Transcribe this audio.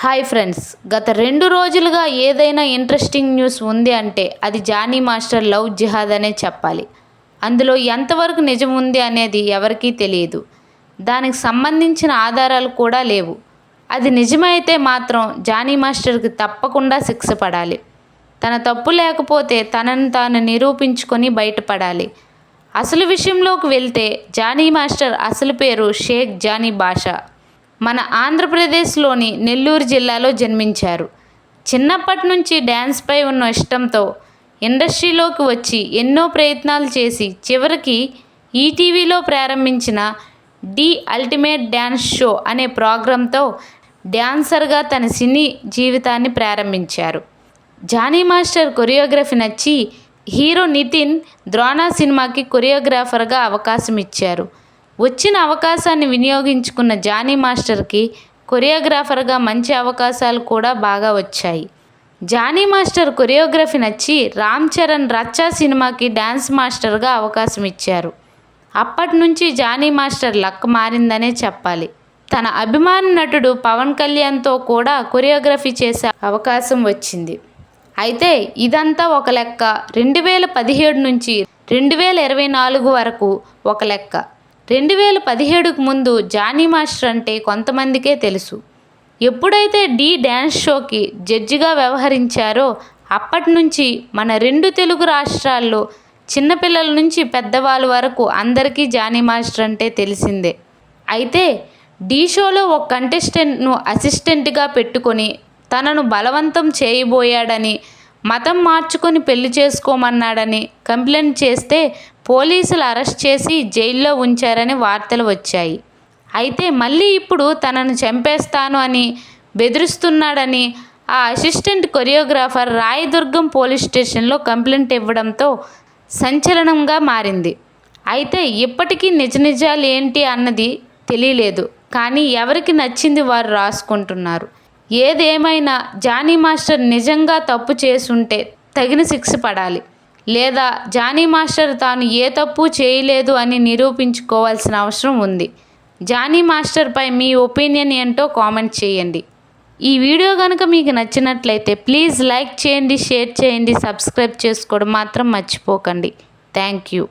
Hi friends గత రెండు రోజులుగా ఏదైనా ఇంట్రెస్టింగ్ న్యూస్ ఉంది అంటే అది జానీ మాస్టర్ లవ్ జిహాద్ అనే చెప్పాలి. అందులో ఎంతవరకు నిజం ఉంది అనేది ఎవరికీ తెలియదు. దానికి సంబంధించిన ఆధారాలు కూడా లేవు. అది నిజమైతే మాత్రం జానీ మాస్టర్కి తప్పకుండా శిక్ష పడాలి. తన తప్పు లేకపోతే తనను తాను నిరూపించుకొని బయటపడాలి. అసలు విషయంలోకి వెళ్తే జానీ మాస్టర్ అసలు పేరు షేక్ జానీ బాషా. మన ఆంధ్రప్రదేశ్లోని నెల్లూరు జిల్లాలో జన్మించారు. చిన్నప్పటి నుంచి డ్యాన్స్పై ఉన్న ఇష్టంతో ఇండస్ట్రీలోకి వచ్చి ఎన్నో ప్రయత్నాలు చేసి చివరికి ఈటీవీలో ప్రారంభించిన డి అల్టిమేట్ డ్యాన్స్ షో అనే ప్రోగ్రాంతో డ్యాన్సర్గా తన సినీ జీవితాన్ని ప్రారంభించారు. జానీ మాస్టర్ కొరియోగ్రఫీ నచ్చి హీరో నితిన్ ద్రోణ సినిమాకి కొరియోగ్రాఫర్గా అవకాశం ఇచ్చారు వచ్చిన అవకాశాన్ని వినియోగించుకున్న జానీ మాస్టర్కి కొరియోగ్రాఫర్గా మంచి అవకాశాలు కూడా బాగా వచ్చాయి. జానీ మాస్టర్ కొరియోగ్రఫీ నచ్చి రామ్ చరణ్ రచ్చా సినిమాకి డ్యాన్స్ మాస్టర్గా అవకాశం ఇచ్చారు. అప్పటి నుంచి జానీ మాస్టర్ లక్ మారిందనే చెప్పాలి. తన అభిమాన నటుడు పవన్ కళ్యాణ్తో కూడా కొరియోగ్రఫీ చేసే అవకాశం వచ్చింది. అయితే ఇదంతా ఒక లెక్క. రెండు వేల పదిహేడు నుంచి రెండు వేల ఇరవై నాలుగు వరకు ఒక లెక్క. రెండు వేల పదిహేడుకు ముందు జానీ మాస్టర్ అంటే కొంతమందికే తెలుసు. ఎప్పుడైతే డి డ్యాన్స్ షోకి జడ్జిగా వ్యవహరించారో అప్పటి నుంచి మన రెండు తెలుగు రాష్ట్రాల్లో చిన్నపిల్లల నుంచి పెద్దవాళ్ళ వరకు అందరికీ జానీ మాస్టర్ అంటే తెలిసిందే. అయితే ఢీ షోలో ఒక కంటెస్టెంట్ను అసిస్టెంట్గా పెట్టుకొని తనను బలవంతం చేయబోయాడని మతం మార్చుకొని పెళ్ళి చేసుకోమన్నాడని కంప్లైంట్ చేస్తే పోలీసులు అరెస్ట్ చేసి జైల్లో ఉంచారని వార్తలు వచ్చాయి. అయితే మళ్ళీ ఇప్పుడు తనను చంపేస్తాను అని బెదిరిస్తున్నాడని ఆ అసిస్టెంట్ కొరియోగ్రాఫర్ రాయదుర్గం పోలీస్ స్టేషన్లో కంప్లైంట్ ఇవ్వడంతో సంచలనంగా మారింది. అయితే ఇప్పటికీ నిజ నిజాలు ఏంటి అన్నది తెలియలేదు. కానీ ఎవరికి నచ్చింది వారు రాసుకుంటున్నారు. ఏదేమైనా జానీ మాస్టర్ నిజంగా తప్పు చేసుంటే తగిన శిక్ష పడాలి. లేదా జానీ మాస్టర్ తాను ఏ తప్పు చేయలేదు అని నిరూపించుకోవాల్సిన అవసరం ఉంది. జానీ మాస్టర్పై మీ ఒపీనియన్ ఏంటో కామెంట్ చేయండి. ఈ వీడియో కనుక మీకు నచ్చినట్లయితే ప్లీజ్ లైక్ చేయండి షేర్ చేయండి సబ్స్క్రైబ్ చేసుకోవడం మాత్రం మర్చిపోకండి. Thank you.